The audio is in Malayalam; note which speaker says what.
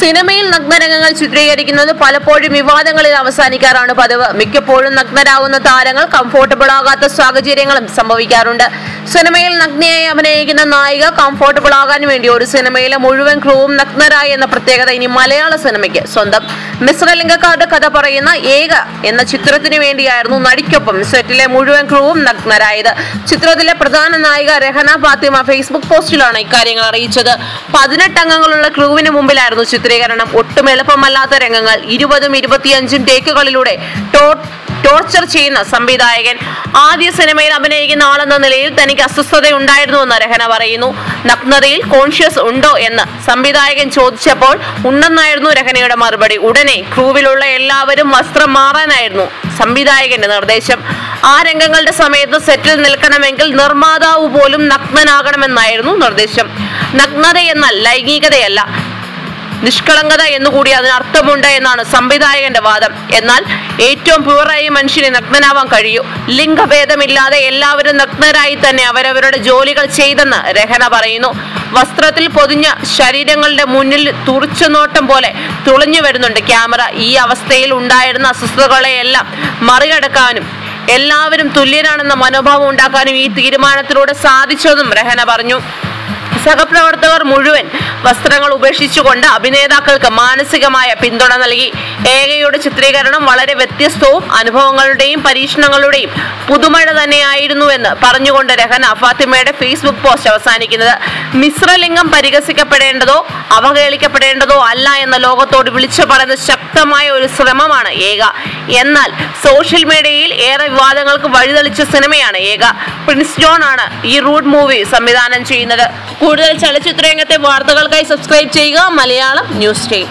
Speaker 1: സിനിമയിൽ നഗ്നരംഗങ്ങൾ ചിത്രീകരിക്കുന്നത് പലപ്പോഴും വിവാദങ്ങളിൽ അവസാനിക്കാറാണ് പതിവ്. മിക്കപ്പോഴും നഗ്നരാകുന്ന താരങ്ങൾ കംഫോർട്ടബിൾ ആകാത്ത സാഹചര്യങ്ങളും സംഭവിക്കാറുണ്ട്. സിനിമയിൽ നഗ്നയായി അഭിനയിക്കുന്ന നായിക കംഫോർട്ടബിൾ ആകാൻ വേണ്ടി ഒരു സിനിമയിലെ മുഴുവൻ ക്രൂവും നഗ്നരായി എന്ന പ്രത്യേകത ഇനി മലയാള സിനിമയ്ക്ക് സ്വന്തം. മിശ്രലിംഗക്കാരുടെ കഥ പറയുന്ന ഏക എന്ന ചിത്രത്തിന് വേണ്ടിയായിരുന്നു നടിക്കൊപ്പം സെറ്റിലെ മുഴുവൻ ക്രൂവും നഗ്നരായത്. ചിത്രത്തിലെ പ്രധാന നായിക രഹന ഫാത്തിമ ഫേസ്ബുക്ക് പോസ്റ്റിലാണ് ഇക്കാര്യങ്ങൾ അറിയിച്ചത്. പതിനെട്ട് അംഗങ്ങളുള്ള ക്രൂവിന് മുമ്പിലായിരുന്നു ചിത്രീകരണം ഒട്ടും എളുപ്പമല്ലാത്ത രംഗങ്ങൾ. ഇരുപതും ഇരുപത്തിയഞ്ചും ടേക്കുകളിലൂടെ ടോർച്ചർ ചെയ്യുന്ന സംവിധായകൻ. ആദ്യ സിനിമയിൽ അഭിനയിക്കുന്ന ആളെന്ന നിലയിൽ തനിക്ക് അസ്വസ്ഥത ഉണ്ടായിരുന്നുവെന്ന് രഹന പറയുന്നു. നഗ്നതയിൽ കോൺഷ്യസ് ഉണ്ടോ എന്ന് സംവിധായകൻ ചോദിച്ചപ്പോൾ ഉണ്ടെന്നായിരുന്നു രഹനയുടെ മറുപടി. ഉടനെ ക്രൂവിലുള്ള എല്ലാവരും വസ്ത്രം മാറാനായിരുന്നു സംവിധായകന്റെ നിർദ്ദേശം. ആ രംഗങ്ങളുടെ സമയത്ത് സെറ്റിൽ നിൽക്കണമെങ്കിൽ നിർമ്മാതാവ് പോലും നഗ്നനാകണമെന്നായിരുന്നു നിർദ്ദേശം. നഗ്നത എന്നാൽ ലൈംഗികതയല്ല. നിഷ്കളങ്കത എന്നുകൂടി അതിന് അർത്ഥമുണ്ട് എന്നാണ് സംവിധായകന്റെ വാദം. എന്നാൽ ഏറ്റവും പ്യുവറായി മനുഷ്യനെ നഗ്നനാവാൻ കഴിയൂ. ലിംഗഭേദമില്ലാതെ എല്ലാവരും നഗ്നരായി തന്നെ അവരവരുടെ ജോലികൾ ചെയ്തെന്ന് രഹന പറയുന്നു. വസ്ത്രത്തിൽ പൊതിഞ്ഞ ശരീരങ്ങളുടെ മുന്നിൽ തുറിച്ചുനോട്ടം പോലെ തുളഞ്ഞു വരുന്നുണ്ട് ക്യാമറ. ഈ അവസ്ഥയിൽ ഉണ്ടായിരുന്ന അസ്വസ്ഥതകളെയെല്ലാം മറികടക്കാനും എല്ലാവരും തുല്യരാണെന്ന മനോഭാവം ഉണ്ടാക്കാനും ഈ തീരുമാനത്തിലൂടെ സാധിച്ചതും രഹന പറഞ്ഞു. സഹപ്രവർത്തകർ മുഴുവൻ വസ്ത്രങ്ങൾ ഉപേക്ഷിച്ചുകൊണ്ട് അഭിനേതാക്കൾക്ക് മാനസികമായ പിന്തുണ നൽകി. ഏകയുടെ ചിത്രീകരണം വളരെ വ്യത്യസ്തവും അനുഭവങ്ങളുടെയും പരീക്ഷണങ്ങളുടെയും പുതുമഴ തന്നെയായിരുന്നുവെന്ന് പറഞ്ഞുകൊണ്ട് രഹന ഫാത്തിമയുടെ ഫേസ്ബുക്ക് പോസ്റ്റ് അവസാനിക്കുന്നത്. മിശ്രലിംഗം പരിഹസിക്കപ്പെടേണ്ടതോ അവഹേളിക്കപ്പെടേണ്ടതോ അല്ല എന്ന ലോകത്തോട് വിളിച്ചു പറയുന്ന ശക്തമായ ഒരു ശ്രമമാണ് ഏക. എന്നാൽ സോഷ്യൽ മീഡിയയിൽ ഏറെ വിവാദങ്ങൾക്ക് വഴിതെളിച്ച സിനിമയാണ് ഏക. പ്രിൻസ് ജോൺ ആണ് ഈ റൂട്ട് മൂവി സംവിധാനം ചെയ്യുന്നത്. കൂടുതൽ ചലച്ചിത്ര രംഗത്തെ വാർത്തകൾക്കായി സബ്സ്ക്രൈബ് ചെയ്യുക. Malayalam news time.